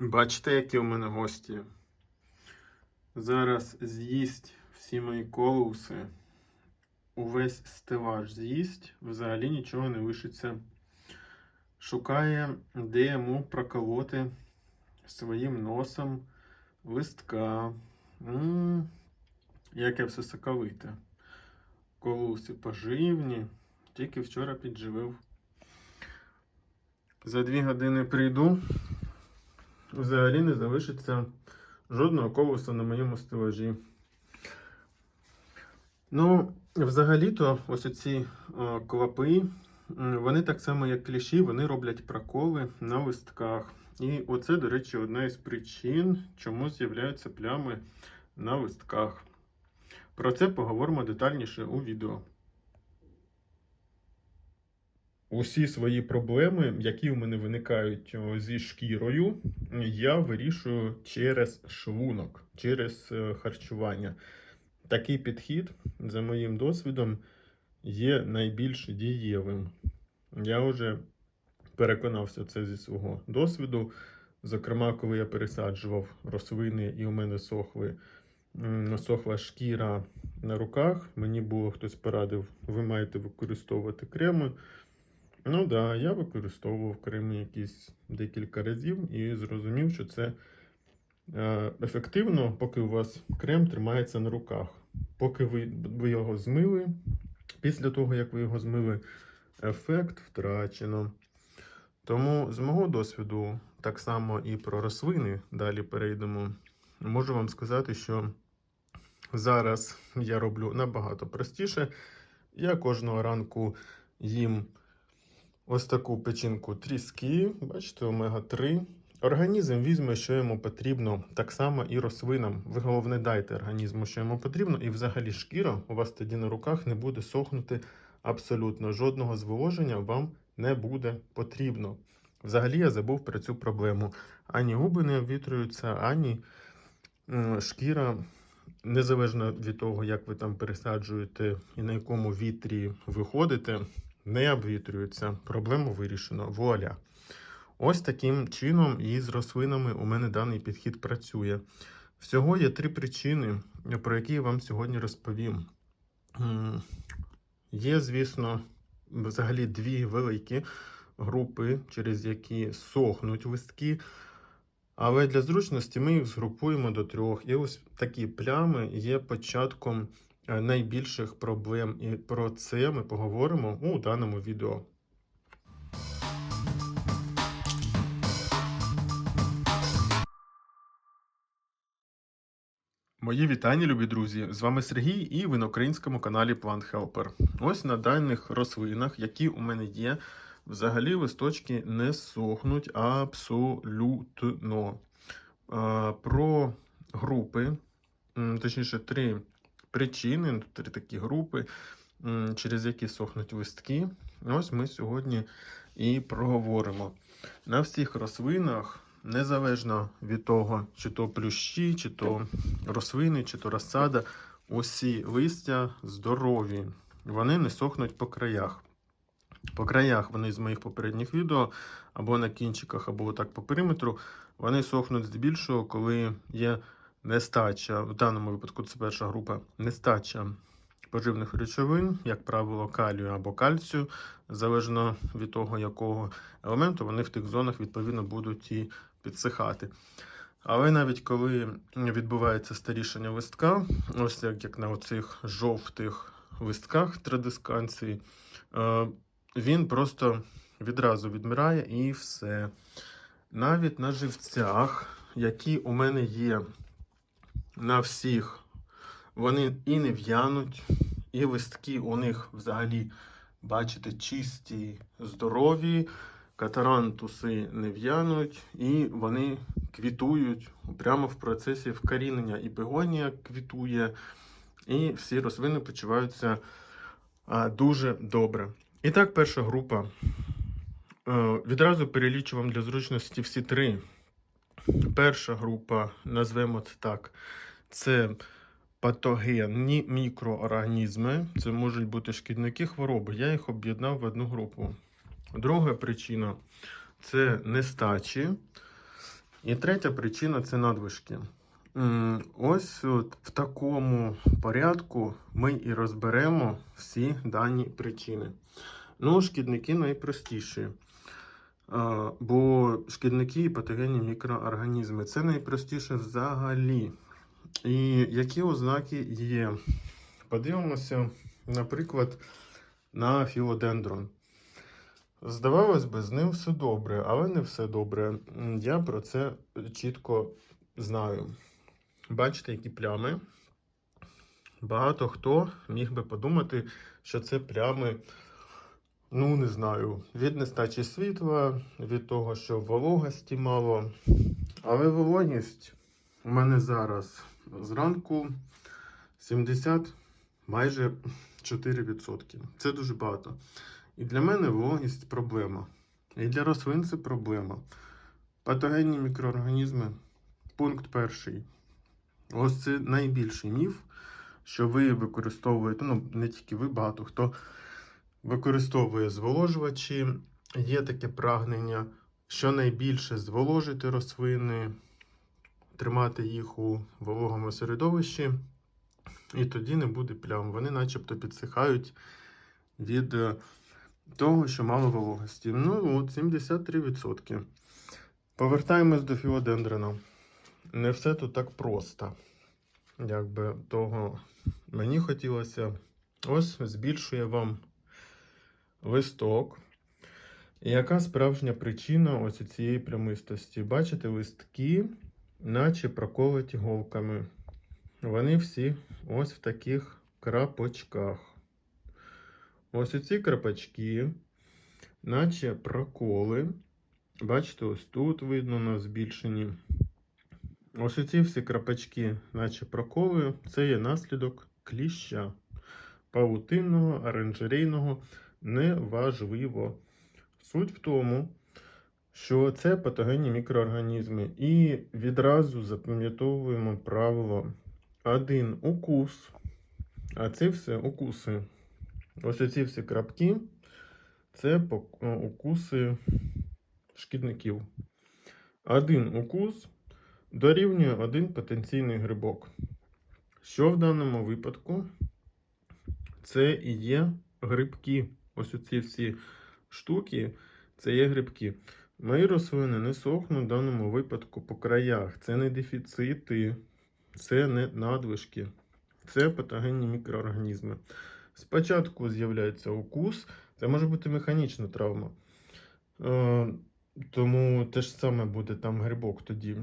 Бачите, які у мене гості. Зараз з'їсть всі мої колуси. Увесь стелаж з'їсть, взагалі нічого не лишиться. Шукає, де йому проколоти своїм носом листка. М, Яке все соковите. Колуси поживні. Тільки вчора підживив. За дві години прийду. Взагалі не залишиться жодного колоса на моєму стелажі. Ну, взагалі-то, ось оці е, клапи, вони так само, як кліщі, вони роблять проколи на листках. І оце, до речі, одна із причин, чому з'являються плями на листках. Про це поговоримо детальніше у відео. Усі свої проблеми, які у мене виникають зі шкірою, я вирішую через шлунок, через е, харчування. Такий підхід, за моїм досвідом, є найбільш дієвим. Я вже переконався це зі свого досвіду. Зокрема, коли я пересаджував рослини і у мене сохли, сохла шкіра на руках, мені було хтось порадив, ви маєте використовувати креми. Ну так, да, я використовував креми якісь декілька разів і зрозумів, що це е, ефективно, поки у вас крем тримається на руках. Поки ви, ви його змили, після того, як ви його змили, ефект втрачено. Тому з мого досвіду, так само і про рослини, далі перейдемо, можу вам сказати, що зараз я роблю набагато простіше. Я кожного ранку їм ось таку печінку тріски, бачите, омега-3. Організм візьме, що йому потрібно, так само і рослинам. Ви головне дайте організму, що йому потрібно, і взагалі шкіра у вас тоді на руках не буде сохнути абсолютно. Жодного зволоження вам не буде потрібно. Взагалі я забув про цю проблему. Ані губи не обвітрюються, ані шкіра, незалежно від того, як ви там пересаджуєте і на якому вітрі виходите, не обвітрюються. Проблему вирішено. Вуаля. Ось таким чином і з рослинами у мене даний підхід працює. Всього є три причини, про які я вам сьогодні розповім. Є, звісно, взагалі дві великі групи, через які сохнуть листки. Але для зручності ми їх згрупуємо до трьох. І ось такі плями є початком найбільших проблем. І про це ми поговоримо у даному відео. Мої вітання, любі друзі! З вами Сергій і ви на українському каналі Plant Helper. Ось на даних рослинах, які у мене є, взагалі листочки не сохнуть абсолютно. Про групи, точніше, три причини, ну, три такі групи, через які сохнуть листки. Ось ми сьогодні і проговоримо. На всіх рослинах, незалежно від того, чи то плющі, чи то рослини, чи то розсада, усі листя здорові. Вони не сохнуть по краях. По краях вони з моїх попередніх відео, або на кінчиках, або так по периметру, вони сохнуть здебільшого, коли є нестача. В даному випадку це перша група нестача поживних речовин, як правило, калію або кальцію, залежно від того, якого елементу, вони в тих зонах відповідно будуть і підсихати. Але навіть коли відбувається старішення листка, ось як, як на оцих жовтих листках традисканції, е, він просто відразу відмирає і все. Навіть на живцях, які у мене є на всіх, вони і не в'януть, і листки у них взагалі, бачите, чисті, здорові, катарантуси не в'януть, і вони квітують прямо в процесі вкорінення. І бегонія квітує, і всі рослини почуваються дуже добре. І так, перша група. Е, Відразу перелічу вам для зручності всі три. Перша група, назвемо це так, це патогенні мікроорганізми. Це можуть бути шкідники хвороби. Я їх об'єднав в одну групу. Друга причина це нестачі. І третя причина це надвижки. Ось от в такому порядку ми і розберемо всі дані причини. Ну, шкідники найпростіші. Бо шкідники і патогенні мікроорганізми це найпростіше взагалі. І які ознаки є? Подивимося, наприклад, на філодендрон. Здавалось би, з ним все добре, але не все добре. Я про це чітко знаю. Бачите, які плями. Багато хто міг би подумати, що це плями, ну не знаю, від нестачі світла, від того, що вологості мало. Але вологість у мене зараз зранку 70 майже 4%. Це дуже багато. І для мене вологість проблема. І для рослин це проблема. Патогенні мікроорганізми. Пункт перший. Ось це найбільший міф, що ви використовуєте, ну не тільки ви, багато хто використовує зволожувачі. Є таке прагнення, що найбільше зволожити рослини, тримати їх у вологому середовищі, і тоді не буде плям. Вони начебто підсихають від е, того, що мало вологості. Ну, от 73%. Повертаємось до філодендрона. Не все тут так просто. Якби того мені хотілося. Ось збільшує вам листок. Яка справжня причина ось цієї прямистості? Бачите, листки, наче проколоті голками. Вони всі ось в таких крапочках. Ось ці крапочки, наче проколи. Бачите, ось тут видно на збільшенні. Ось ці всі крапочки, наче проколи, це є наслідок кліща павутинного, оранжерейного, неважливо. Суть в тому, що це патогенні мікроорганізми. І відразу запам'ятовуємо правило: один укус, а це все укуси. Ось ці всі крапки це укуси шкідників. Один укус дорівнює один потенційний грибок. Що в даному випадку? Це і є грибки. Ось оці всі штуки це є грибки. Мої рослини не сохнуть в даному випадку по краях. Це не дефіцити, це не надлишки, це патогенні мікроорганізми. Спочатку з'являється укус, це може бути механічна травма. Е, тому те ж саме буде там грибок тоді.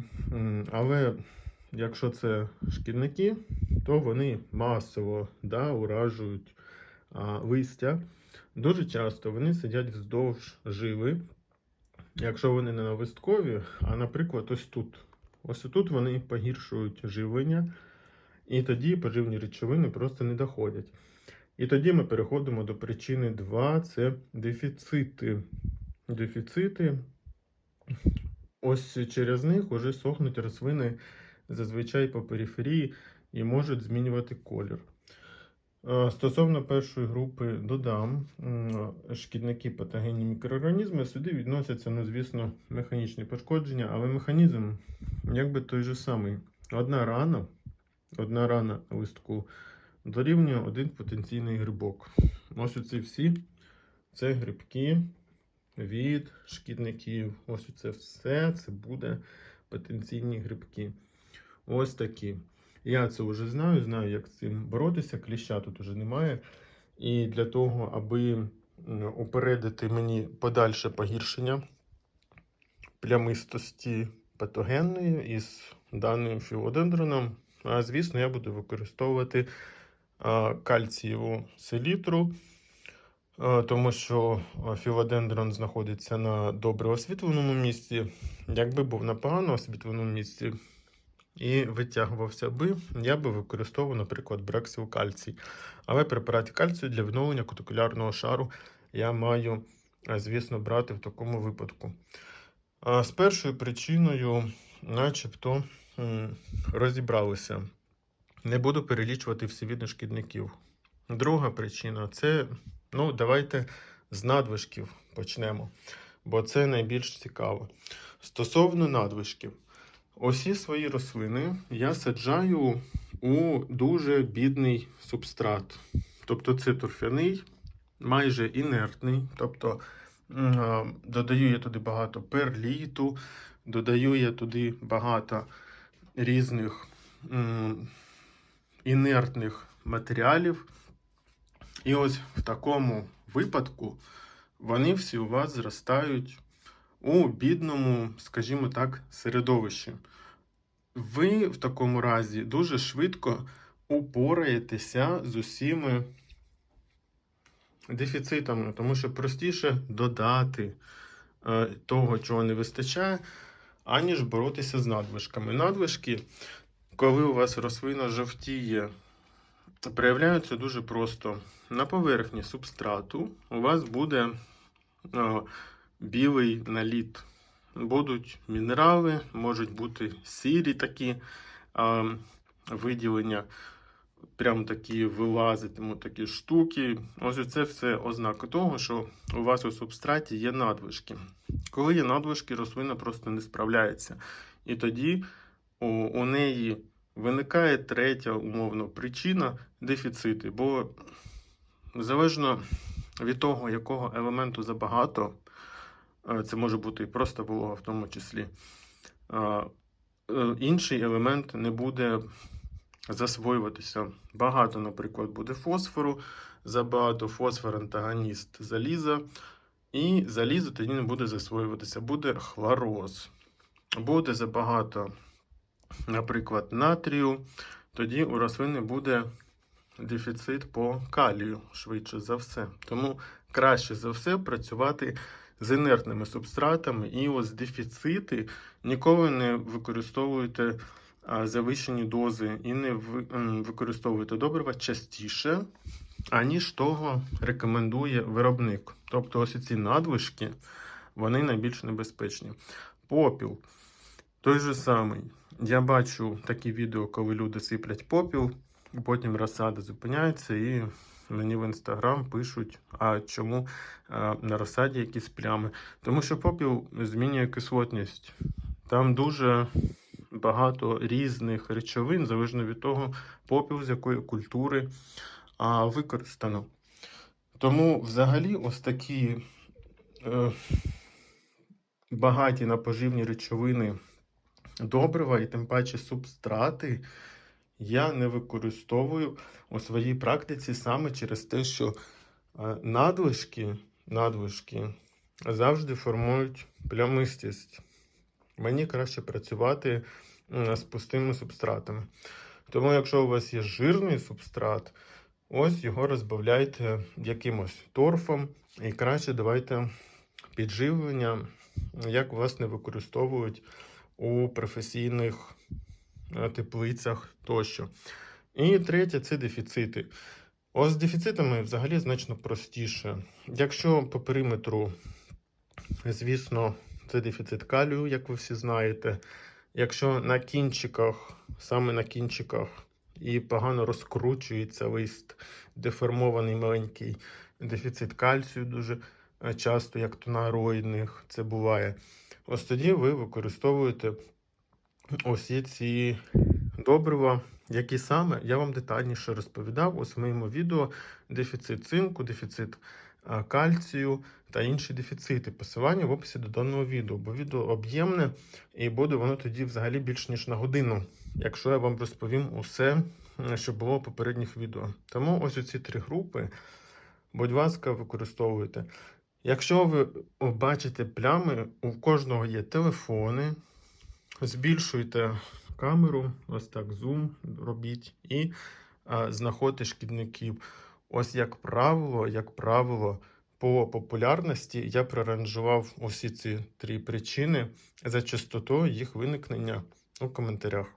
Але якщо це шкідники, то вони масово да, уражують а, листя. Дуже часто вони сидять вздовж жили, якщо вони не на листкові, а, наприклад, ось тут. Ось тут вони погіршують живлення, і тоді поживні речовини просто не доходять. І тоді ми переходимо до причини 2 це дефіцити. Дефіцити. Ось через них уже сохнуть рослини зазвичай по периферії і можуть змінювати колір. Е, Стосовно першої групи додам шкідники патогенні мікроорганізми. Сюди відносяться, ну, звісно, механічні пошкодження, але механізм якби той же самий. Одна рана, одна рана листку дорівнює один потенційний грибок. Ось оці всі це грибки від шкідників. Ось це все це буде потенційні грибки. Ось такі. Я це вже знаю, знаю, як з цим боротися. Кліща тут уже немає. І для того, аби упередити мені подальше погіршення плямистості патогенної із даним філодендроном, звісно, я буду використовувати кальцієву селітру, тому що філодендрон знаходиться на добре освітленому місці. Якби був на погано освітленому місці і витягувався би, я би використовував, наприклад, брексил кальцій. Але препарат кальцію для відновлення кутикулярного шару я маю, звісно, брати в такому випадку. А з першою причиною, начебто, розібралися. Не буду перелічувати всі види шкідників. Друга причина це, ну, давайте з надвижків почнемо, бо це найбільш цікаво. Стосовно надвижків, Усі свої рослини я саджаю у дуже бідний субстрат. Тобто це торфяний, майже інертний. Тобто додаю я туди багато перліту, додаю я туди багато різних інертних матеріалів. І ось в такому випадку вони всі у вас зростають у бідному, скажімо так, середовищі. Ви в такому разі дуже швидко упораєтеся з усіми дефіцитами, тому що простіше додати е, того, чого не вистачає, аніж боротися з надвижками. Надвижки, коли у вас рослина жовтіє, проявляються дуже просто. На поверхні субстрату у вас буде е, білий наліт. Будуть мінерали, можуть бути сірі такі а, виділення, прям такі вилазитимуть такі штуки. Ось це все ознака того, що у вас у субстраті є надвижки. Коли є надвижки, рослина просто не справляється. І тоді у, у неї виникає третя умовно причина дефіцити. Бо залежно від того, якого елементу забагато. Це може бути і просто волога в тому числі. Е, Інший елемент не буде засвоюватися. Багато, наприклад, буде фосфору, забагато фосфор антагоніст заліза, і залізо тоді не буде засвоюватися, буде хлороз. Буде забагато, наприклад, натрію, тоді у рослини буде дефіцит по калію, швидше за все. Тому краще за все працювати з інертними субстратами, і ось дефіцити ніколи не використовуйте завищені дози і не ви- м, використовуйте добрива частіше, аніж того рекомендує виробник. Тобто ось ці надвижки, вони найбільш небезпечні. Попіл. Той же самий. Я бачу такі відео, коли люди сиплять попіл, потім розсада зупиняється і мені в інстаграм пишуть, а чому а, на розсаді якісь плями. Тому що попіл змінює кислотність. Там дуже багато різних речовин, залежно від того, попіл з якої культури а, використано. Тому взагалі ось такі е, багаті на поживні речовини добрива і тим паче субстрати я не використовую у своїй практиці саме через те, що е, надлишки, надлишки завжди формують плямистість. Мені краще працювати з пустими субстратами. Тому, якщо у вас є жирний субстрат, ось його розбавляйте якимось торфом і краще давайте підживлення, як власне використовують у професійних теплицях тощо. І третє це дефіцити. Ось з дефіцитами взагалі значно простіше. Якщо по периметру, звісно, це дефіцит калію, як ви всі знаєте. Якщо на кінчиках, саме на кінчиках, і погано розкручується лист, деформований маленький дефіцит кальцію дуже е, часто, як то на ароїдних це буває. Ось тоді ви використовуєте усі ці добрива, які саме я вам детальніше розповідав у своєму відео дефіцит цинку, дефіцит кальцію та інші дефіцити. Посилання в описі до даного відео, бо відео об'ємне і буде воно тоді взагалі більш ніж на годину, якщо я вам розповім усе, що було в попередніх відео. Тому ось оці три групи, будь ласка, використовуйте. Якщо ви бачите плями, у кожного є телефони, збільшуйте камеру, ось так зум робіть і а, знаходьте шкідників. Ось як правило, як правило, по популярності я проранжував усі ці три причини за частотою їх виникнення у коментарях.